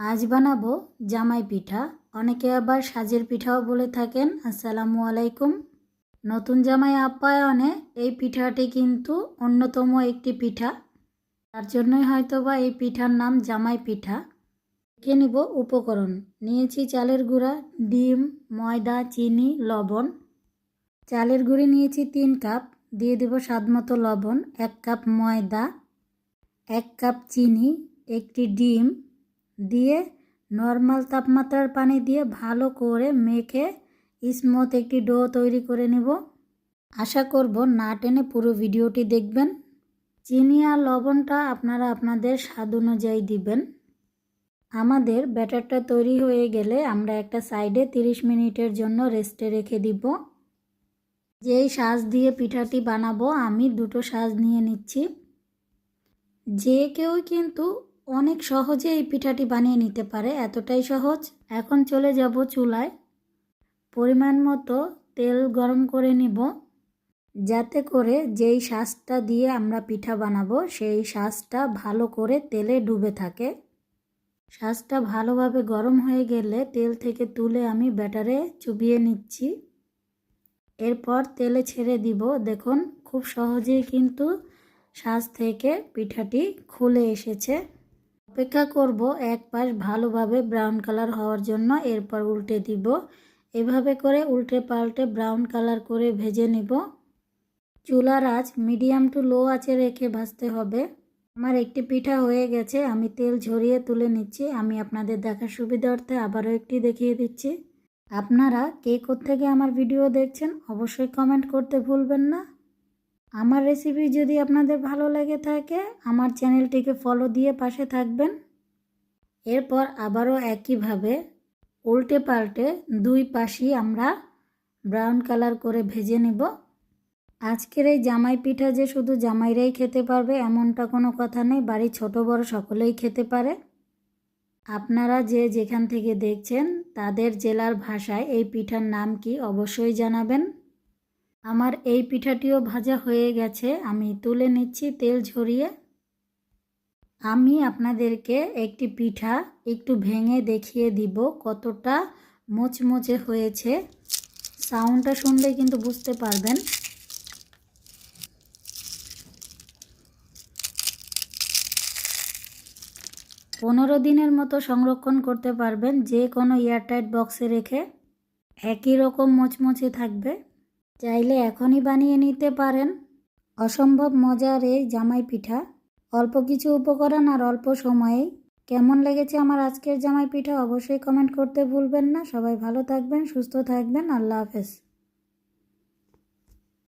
আজ বানাবো জামাই পিঠা। অনেকে আবার সাজের পিঠাও বলে থাকেন, আসসালামু আলাইকুম। নতুন জামাই আপ্যায়নে এই পিঠাটি কিন্তু অন্যতম একটি পিঠা। তার জন্যই হয়তো বা এই পিঠার নাম জামাই পিঠা। দেখে নিব উপকরণ। নিয়েছি চালের গুঁড়া, ডিম, ময়দা, চিনি, লবণ। চালের গুঁড়ি নিয়েছি তিন কাপ। দিয়ে দেব স্বাদমতো লবণ, এক কাপ ময়দা, এক কাপ চিনি, একটি ডিম দিয়ে নর্মাল তাপমাত্রার পানি দিয়ে ভালো করে মেখে স্মুথ একটি ডো তৈরি করে নেব। আশা করব না টেনে পুরো ভিডিওটি দেখবেন। চিনি আর লবণটা আপনারা আপনাদের স্বাদ অনুযায়ী দিবেন। আমাদের ব্যাটারটা তৈরি হয়ে গেলে আমরা একটা সাইডে 30 মিনিটের জন্য রেস্টে রেখে দিব। যেই সাজ দিয়ে পিঠাটি বানাবো, আমি দুটো সাজ নিয়ে নিচ্ছি। যে কেউ কিন্তু অনেক সহজে এই পিঠাটি বানিয়ে নিতে পারে, এতটাই সহজ। এখন চলে যাব চুলায়। পরিমাণ মতো তেল গরম করে নিব, যাতে করে যেই শাঁসটা দিয়ে আমরা পিঠা বানাবো, সেই শাঁসটা ভালো করে তেলে ডুবে থাকে। শাঁসটা ভালোভাবে গরম হয়ে গেলে তেল থেকে তুলে আমি ব্যাটারে চুবিয়ে নিচ্ছি। এরপর তেলে ছেড়ে দিব। দেখুন, খুব সহজেই কিন্তু শাঁস থেকে পিঠাটি খুলে এসেছে। অপেক্ষা করব এক পাশ ভালোভাবে ব্রাউন কালার হওয়ার জন্য, এরপর উল্টে দিব। এভাবে করে উল্টে পাল্টে ব্রাউন কালার করে ভেজে নিব। চুলার আঁচ মিডিয়াম টু লো আঁচে রেখে ভাজতে হবে। আমার একটি পিঠা হয়ে গেছে, আমি তেল ঝরিয়ে তুলে নিচ্ছি। আমি আপনাদের দেখার সুবিধার্থে আবারও একটি দেখিয়ে দিচ্ছি। আপনারা কে থেকে আমার ভিডিও দেখছেন, অবশ্যই কমেন্ট করতে ভুলবেন না। আমার রেসিপি যদি আপনাদের ভালো লেগে থাকে, আমার চ্যানেলটিকে ফলো দিয়ে পাশে থাকবেন। এরপর আবারও একইভাবে উল্টে পাল্টে দুই পাশই আমরা ব্রাউন কালার করে ভেজে নেব। আজকের এই জামাই পিঠা যে শুধু জামাইরাই খেতে পারবে, এমনটা কোনো কথা নেই, বাড়ির ছোট বড় সকলেই খেতে পারে। আপনারা যে যেখান থেকে দেখছেন, তাদের জেলার ভাষায় এই পিঠার নাম কি অবশ্যই জানাবেন। আমার এই পিঠাটিও ভাজা হয়ে গেছে, আমি তুলে নিচ্ছি তেল ঝরিয়ে। আমি আপনাদেরকে একটি পিঠা একটু ভেঙে দেখিয়ে দিব কতটা মোচমোচে হয়েছে। সাউন্ডটা শুনলে কিন্তু বুঝতে পারবেন। পনেরো দিনের মতো সংরক্ষণ করতে পারবেন, যে কোনো এয়ারটাইট বক্সে রেখে। একই রকম মোচমোচে থাকবে। চাইলে এখনই বানিয়ে নিতে পারেন। অসম্ভব মজার এই জামাই পিঠা। অল্প কিছু উপকরণ আর অল্প সময়ে। কেমন লেগেছে আমার আজকের জামাই পিঠা অবশ্যই কমেন্ট করতে ভুলবেন না। সবাই ভালো থাকবেন, সুস্থ থাকবেন। আল্লাহ হাফেজ।